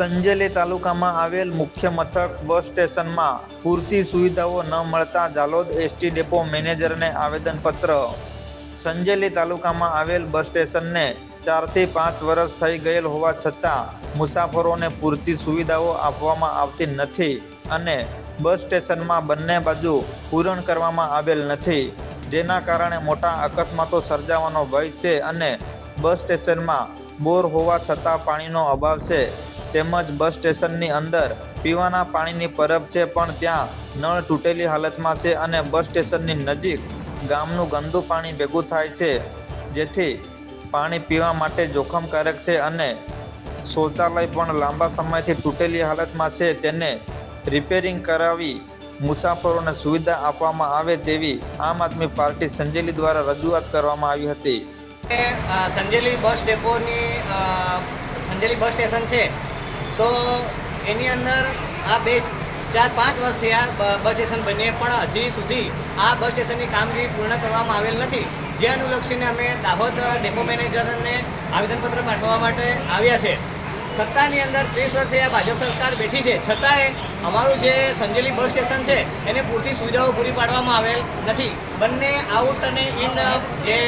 સંજેલી તાલુકામાં આવેલ મુખ્ય મથક બસ સ્ટેશનમાં પૂરતી સુવિધાઓ ન મળતા જાલોદ એસટી ડેપો મેનેજરને આવેદનપત્ર. સંજેલી તાલુકામાં આવેલ બસ સ્ટેશનને ચારથી પાંચ વર્ષ થઈ ગયેલ હોવા છતાં મુસાફરોને પૂરતી સુવિધાઓ આપવામાં આવતી નથી અને બસ સ્ટેશનમાં બંને બાજુ પૂરણ કરવામાં આવેલ નથી. જેના કારણે મોટા અકસ્માતો સર્જાવાનો ભય છે અને બસ સ્ટેશનમાં બોર હોવા છતાં પાણીનો અભાવ છે. તેમજ બસ સ્ટેશનની અંદર પીવાના પાણીની પરબ છે પણ ત્યાં નળ તૂટેલી હાલતમાં છે અને બસ સ્ટેશનની નજીક ગામનું ગંદુ પાણી ભેગું થાય છે, જેથી પાણી પીવા માટે જોખમકારક છે અને શૌચાલય પણ લાંબા સમયથી તૂટેલી હાલતમાં છે. તેને રિપેરિંગ કરાવી મુસાફરોને સુવિધા આપવામાં આવે તેવી આમ આદમી પાર્ટી સંજેલી દ્વારા રજૂઆત કરવામાં આવી હતી. સંજેલી બસ ડેપોની સંજેલી બસ સ્ટેશન છે. તો એની અંદર આ બે, ચાર, પાંચ વર્ષથી આ બસ સ્ટેશન બનીએ પણ હજી સુધી આ બસ સ્ટેશનની કામગીરી પૂર્ણ કરવામાં આવેલ નથી. જે અનુલક્ષીને અમે દાહોદ ડેપો મેનેજરને આવેદનપત્ર પાઠવવા માટે આવ્યા છે. સત્તાની અંદર ત્રીસ વર્ષથી આ ભાજપ સરકાર બેઠી છે. છતાંય અમારું જે સંજેલી બસ સ્ટેશન છે, એને પૂરતી સુવિધાઓ પૂરી પાડવામાં આવેલ નથી. બંને આઉટ અને ઇન જે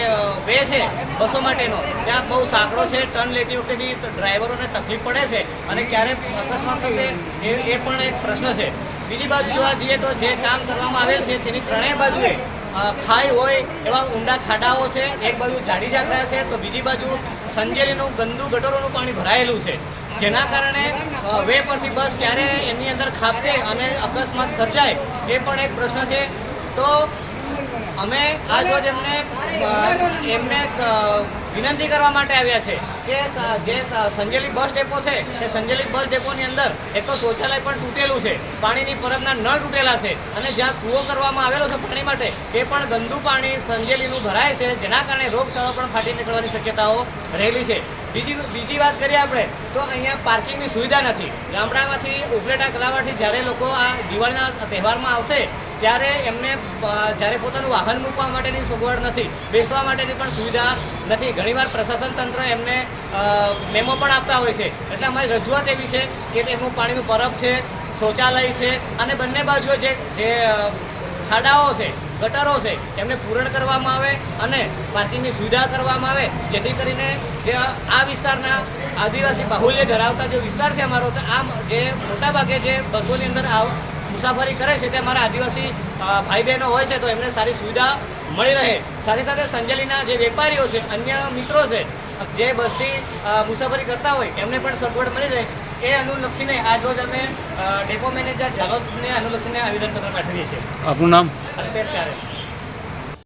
વે છે બસો માટેનો, ત્યાં બહુ સાંકડો છે, ટર્ન લેતી વખતે બી ડ્રાઈવરોને તકલીફ પડે છે અને ક્યારે અકસ્માત થશે એ પણ એક પ્રશ્ન છે. બીજી બાજુ જોવા જઈએ તો જે કામ કરવામાં આવેલ છે તેની ત્રણેય બાજુએ ખાઈ હોય એવા ઊંડા ખાડાઓ છે, એક બાજુ જાડી જાખરા છે, તો બીજી બાજુ સંજેલીનું ગંદુ ગટરોનું પાણી ભરાયેલું છે. જેના કારણે વે પરથી બસ ક્યારે એની અંદર ખાપે અને અકસ્માત સર્જાય, એ પણ એક પ્રશ્ન છે. તો અમે આજ રોજ એમને એમને વિનંતી કરવા માટે આવ્યા છે કે જે સંજેલી બસ ડેપો છે તે સંજેલી બસ ડેપોની અંદર એક તો શૌચાલય પણ તૂટેલું છે, પાણીની પરબના નળ તૂટેલા છે અને જ્યાં કૂવો કરવામાં આવેલો છે પાણી માટે તે પણ ગંદુ પાણી સંજેલીનું ભરાય છે, જેના કારણે રોગચાળો પણ ફાટી નીકળવાની શક્યતાઓ રહેલી છે. બીજી બીજી વાત કરીએ આપણે, તો અહીંયા પાર્કિંગની સુવિધા નથી. ગામડામાંથી, ઉપલેટા કલાવાથી જ્યારે લોકો આ દિવાળીના તહેવારમાં આવશે ત્યારે એમને જ્યારે પોતાનું વાહન મૂકવા માટેની સગવડ નથી, બેસવા માટેની પણ સુવિધા નથી. ઘણીવાર પ્રશાસન તંત્ર એમને મેમો પણ આપતા હોય છે. એટલે અમારી રજૂઆત એવી છે કે તેમનું પાણીનું પરબ છે, શૌચાલય છે અને બંને બાજુએ જે જે ખાડાઓ છે, ગટરો છે, એમને પૂરણ કરવામાં આવે અને પાર્કિંગની સુવિધા કરવામાં આવે, જેથી કરીને જે આ વિસ્તારના આદિવાસી બાહુલ્ય ધરાવતા જે વિસ્તાર છે અમારો આમ જે મોટાભાગે જે બસોની અંદર આવ મુસાફરી કરે છે તે અમારા આદિવાસી ભાઈ બહેનો હોય છે તો એમને સારી સુવિધા મળી રહે. સાથે સાથે સંજેલીના જે વેપારીઓ છે અન્ય મિત્રો છે જે બસથી મુસાફરી કરતા હોય એમને પણ સગવડ મળી રહે. એ અનુલક્ષીને આજ રોજ અમે ડેપો મેનેજર જાલોદને અનુલક્ષીને આવેદનપત્ર પાઠવીએ છીએ. આપનું નામ? અલ્પેશ